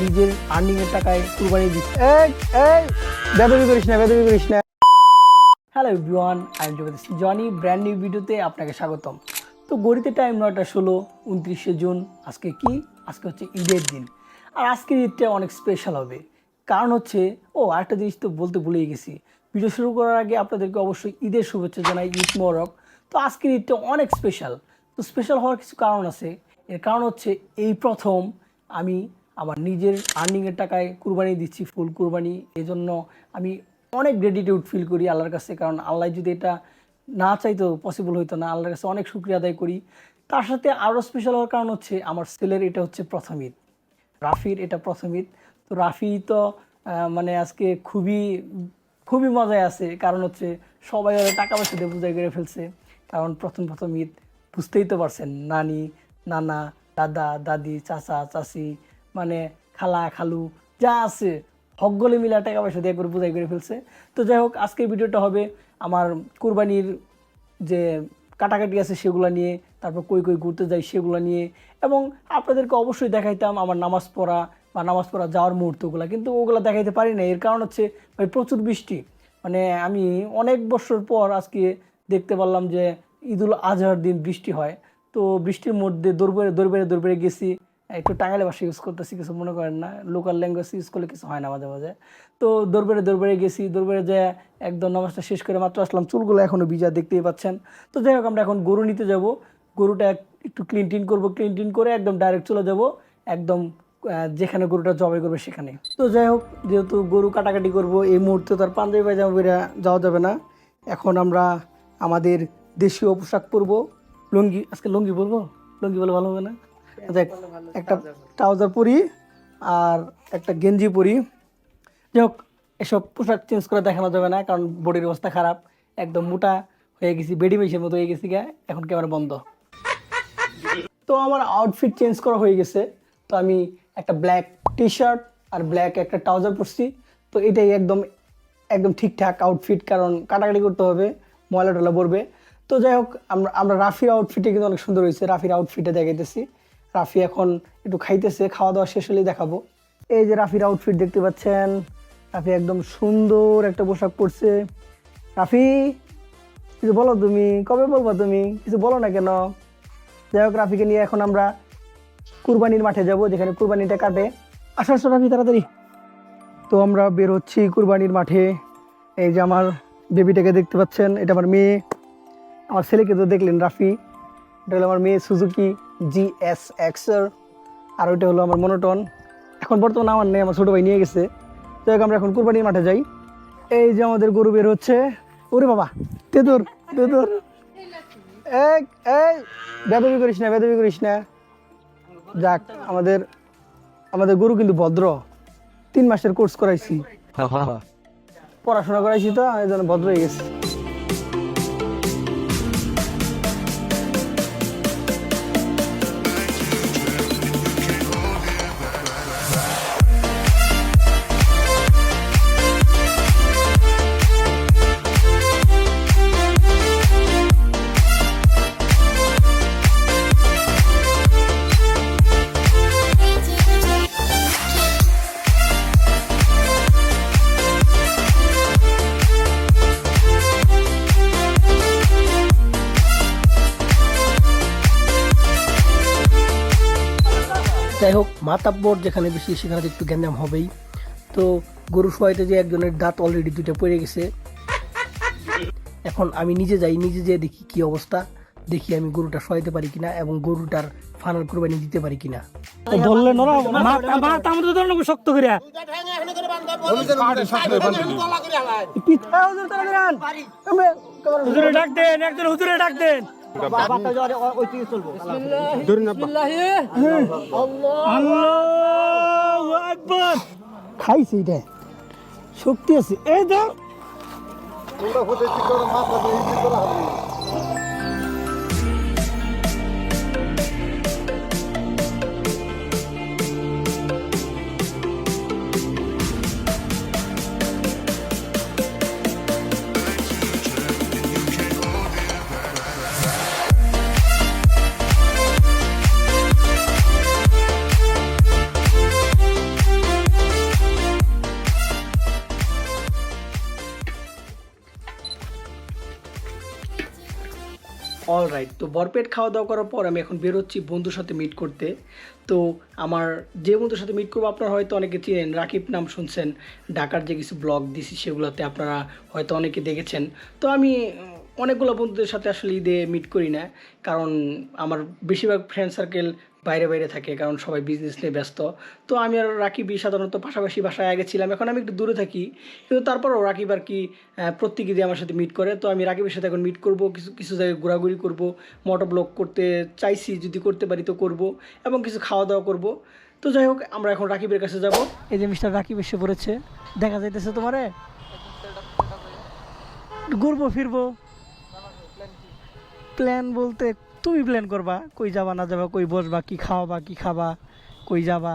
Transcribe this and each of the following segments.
নিজের আর্নিং এর টাকায় কুরবানি দিস এই করিস না, বেদবি করিস না। Hello everyone I am Jagadish Johnny brand new ভিডিওতে আপনাকে স্বাগতম। তো গড়িতে টাইম নয়টা ষোলো, উনত্রিশে জুন, আজকে কি? আজকে হচ্ছে ঈদের দিন। আর আজকের ঈদটা অনেক স্পেশাল হবে। কারণ হচ্ছে, ও, আরেকটা জিনিস তো বলতে ভুলেই গেছি। ভিডিও শুরু করার আগে আপনাদেরকে অবশ্যই ঈদের শুভেচ্ছা জানাই ঈদ মোরক তো আজকের ঈদটা অনেক স্পেশাল তো স্পেশাল হওয়ার কিছু কারণ আছে। এর কারণ হচ্ছে এই প্রথম আমি আমার নিজের আর্নিংয়ের টাকায় কুরবানি দিচ্ছি ফুল কুরবানি। এজন্য আমি অনেক গ্রেটিটিউড ফিল করি আল্লাহর কাছে, কারণ আল্লাহ যদি এটা না চাইতো পসিবল হইতো না। আল্লাহর কাছে অনেক শুক্রিয়া আদায় করি। তার সাথে আরও স্পেশাল হওয়ার কারণ হচ্ছে আমার ছেলের এটা হচ্ছে প্রথম ঈদ। রাফির এটা প্রথম ঈদ। তো রাফি তো মানে আজকে খুবই খুবই মজায় আছে। কারণ হচ্ছে সবাই টাকা পয়সা দিয়ে পূজায় করে ফেলছে। কারণ প্রথম প্রথম ঈদ বুঝতেই তো পারছেন, নানি নানা, দাদা, দাদি, চাচা, চাচি মানে খালা, খালু, যা আছে হকগলে মিলা টাকা পয়সা দিয়ে পূজাই করে ফেলছে। তো যাই হোক, আজকের ভিডিওটা হবে আমার কুরবানির যে কাটাকাটি আছে সেগুলো নিয়ে, তারপর কই কই ঘুরতে যাই সেগুলো নিয়ে, এবং আপনাদেরকে অবশ্যই দেখাইতাম আমার নামাজ পড়া বা নামাজ পড়া যাওয়ার মুহূর্তগুলো, কিন্তু ওগুলো দেখাইতে পারি না এর কারণ হচ্ছে, ভাই, প্রচুর বৃষ্টি। মানে আমি অনেক বছর পর আজকে দেখতে পারলাম যে ঈদুল আজহার দিন বৃষ্টি হয়। তো বৃষ্টির মধ্যে দৌড়বেড়ে দৌড়বেড়ে দৌড়বেড়ে গেছি। একটু টাঙ্গাইলে ভাষা ইউজ করতেছি, কিছু মনে করেন না। লোকাল ল্যাঙ্গুয়েজ ইউজ করলে কিছু হয় না মাঝে মাঝে। তো দৌড়বেড়ে দৌড়বেড়ে গেছি। দৌড়বেড়ে যে একদম নামাজটা শেষ করে মাত্র আসলাম। চুলগুলো এখনও ভিজা, দেখতেই পাচ্ছেন। তো যাই হোক, আমরা এখন গরু নিতে যাব। গরুটা এক- একটু ক্লিন টিন করব ক্লিন টিন করে একদম ডাইরেক্ট চলে যাব। একদম যেখানে গরুটা জবাই করবে সেখানে। তো যাই হোক, যেহেতু গরু কাটাকাটি করব, এই মুহূর্তে তার পাঞ্জাবি পায়জামা পরে যাওয়া যাবে না। এখন আমরা আমাদের দেশীয় পোশাক পরবো। লুঙ্গি আজকে লুঙ্গি পরবো? লুঙ্গি বলে ভালো হবে না? দেখ একটা ট্রাউজার পরি। আর একটা গেঞ্জি পরি। যাই হোক এসব পোশাক চেঞ্জ করে দেখানো যাবে না কারণ বডির অবস্থা খারাপ একদম মোটা হয়ে গেছি বেডি মেশির মতো হয়ে গেছি গা এখন ক্যামেরা বন্ধ। তো আমার আউটফিট চেঞ্জ করা হয়ে গেছে। তো আমি একটা ব্ল্যাক টি শার্ট আর ব্ল্যাক একটা ট্রাউজার পরছি। তো এটাই একদম একদম ঠিকঠাক আউটফিট কারণ কাটাকাটি করতে হবে ময়লা টলা পড়বে তো যাই হোক, আমরা আমরা রাফির আউটফিটে কিন্তু অনেক সুন্দর হয়েছে। রাফির আউটফিটে দেখাইতেছি। রাফি এখন একটু খাইতেছে খাওয়া দাওয়া শেষ হলেই দেখাবো। এই যে রাফির আউটফিট দেখতে পাচ্ছেন, রাফি একদম সুন্দর একটা পোশাক পরছে। রাফি, কিছু বলো তুমি, কবে বলবা তুমি? কিছু বলো না কেন? যাই হোক, রাফিকে নিয়ে এখন আমরা কুরবানির মাঠে যাব, যেখানে কুরবানিটা কাটে। আসো আসো রাফি, তাড়াতাড়ি। তো আমরা বের হচ্ছি কুরবানির মাঠে। এই যে আমার বেবিটাকে দেখতে পাচ্ছেন, এটা আমার মেয়ে। আমার ছেলেকে তো দেখলেন রাফি। এটা হলো আমার মেয়ে সুজুকি জি এস এক্সের আর ওইটা হলো আমার মনোটন। এখন বর্তমানে আমার নেই আমার ছোটো ভাই নিয়ে গেছে। যাই আমরা এখন কুরবানির মাঠে যাই। এই যে আমাদের গরু বের হচ্ছে। ওরে বাবা তেদুর তেদুর এক এই বেদবি করিস না বেদবি করিস না। যাক আমাদের আমাদের গরু কিন্তু ভদ্র। তিন মাসের কোর্স করাইছি। পড়াশোনা করাইছি তো এই জন্য ভদ্র হয়ে গেছে। যাই হোক মাতাব্বর যেখানে বেশি সেখানে তো একটু গ্যাঞ্জাম হবেই। তো গরু শোয়াইতে যে একজনের দাঁত অলরেডি দুইটা পড়ে গেছে। এখন আমি নিজে যাই নিজে যেয়ে দেখি কি অবস্থা। দেখি আমি গরুটা শোয়াইতে পারি কিনা এবং গরুটার ফানাল কোরবানি দিতে পারি কিনা। ধরলে শক্ত করে হুজুরে ডাক দেন একজন হুজুরে ডাক দেন। খাইছি এটা শক্তি আছে। এই তো অলরাইট তো বরপেট খাওয়া দাওয়া করার পর আমি এখন বেরোচ্ছি বন্ধুর সাথে মিট করতে। তো আমার যে বন্ধুর সাথে মিট করব, আপনারা হয়তো অনেকে চিনেন, রাকিব নাম শুনছেন, ঢাকার যে কিছু ব্লগ দিছি সেগুলোতে আপনারা হয়তো অনেকে দেখেছেন। তো আমি, অনেকগুলো বন্ধুদের সাথে আসলে ঈদে মিট করি না, কারণ আমার বেশিরভাগ ফ্রেন্ড সার্কেল বাইরে বাইরে থাকে, কারণ সবাই বিজনেস নিয়ে ব্যস্ত। তো আমি আর রাকিবই সাধারণত পাশাপাশি বাসায় আগে ছিলাম, এখন আমি একটু দূরে থাকি। কিন্তু তারপরও রাকিব আর কি প্রত্যেক ঈদে আমার সাথে মিট করে। তো আমি রাকিবের সাথে এখন মিট করব, কিছু কিছু জায়গায় ঘোরাঘুরি করব মোটর ব্লগ করতে চাইছি, যদি করতে পারি তো করব, এবং কিছু খাওয়া দাওয়া করব। তো যাই হোক, আমরা এখন রাকিবের কাছে যাব। এই যে মিস্টার রাকিব এসে পড়েছে, দেখা যাইতেছে তোমারে? ঘুরবো, ফিরবো। প্ল্যান বলতে তুমি প্ল্যান করবা? কই যাবা, না যাবা, কই বসবা, কি খাওয়াবা, কি খাবা, কই যাবা?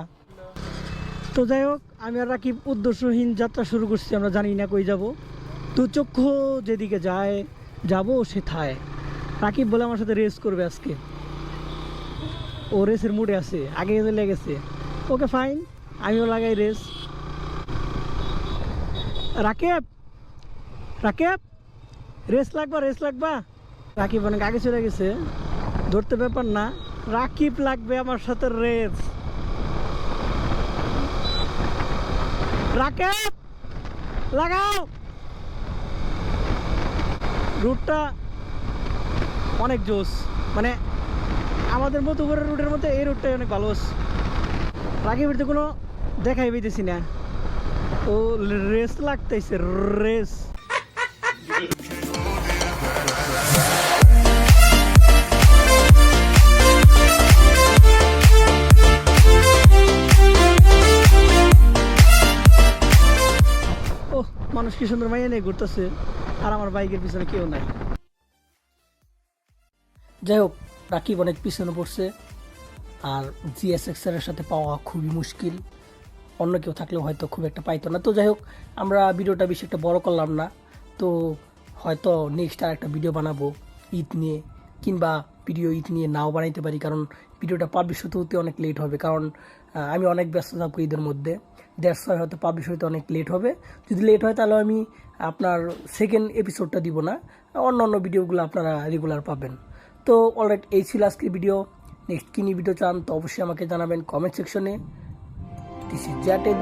তো যাই হোক, আমি আর রাকিব উদ্দেশ্যহীন যাত্রা শুরু করছি, আমরা জানি না কই যাব। তো চক্ষু যেদিকে যায়, যাব সে থায় রাকিব বলে আমার সাথে রেস করবে আজকে। ও রেসের মুডে আছে, আগে চলে গেছে। ওকে ফাইন আমিও লাগাই রেস রাকেব রাকেব রেস লাগবা রেস লাগবা। রাকিব অনেক আগে চলে গেছে। ধরতে ব্যাপার না। রাকিব লাগবে আমার সাথে রেস। রাকিব, লাগাও। রুটটা অনেক জোস। মানে আমাদের মতো করে রুটের মধ্যে এই রুটটাই অনেক ভালো। রাকিবের তো কোনো দেখাই পেতেছি না। ও রেস লাগতেছে, রেস। মানুষ কি সুন্দর মাইয়া নিয়ে ঘুরতেছে? আর আমার বাইকের পিছনে কেউ নাই। যাই হোক, রাকিব অনেক পিছনে পড়ছে। আর জিএসএক্স এর সাথে পাওয়া খুবই মুশকিল। অন্য কেউ থাকলেও হয়তো খুব একটা পাইতো না। তো যাই হোক, আমরা ভিডিওটা বেশি একটা বড় করলাম না। তো হয়তো নেক্সট আর একটা ভিডিও বানাবো ঈদ নিয়ে, কিংবা ভিডিও ঈদ নিয়ে নাও বানাইতে পারি। কারণ ভিডিওটা পাবলিশ হতে হতে অনেক লেট হবে। কারণ আমি অনেক ব্যস্ত থাকব ঈদের মধ্যে। দেড় ছয় হয়তো পাবলিশ হইতে অনেক লেট হবে। যদি লেট হয় তাহলে আমি আপনার সেকেন্ড এপিসোডটা দিব না। অন্য অন্য ভিডিওগুলো আপনারা রেগুলার পাবেন। তো অলরাইট এই ছিল আজকের ভিডিও নেক্সট কিনি ভিডিও চান, তো অবশ্যই আমাকে জানাবেন কমেন্ট সেকশনে দিস ইজ জ্যাট এজ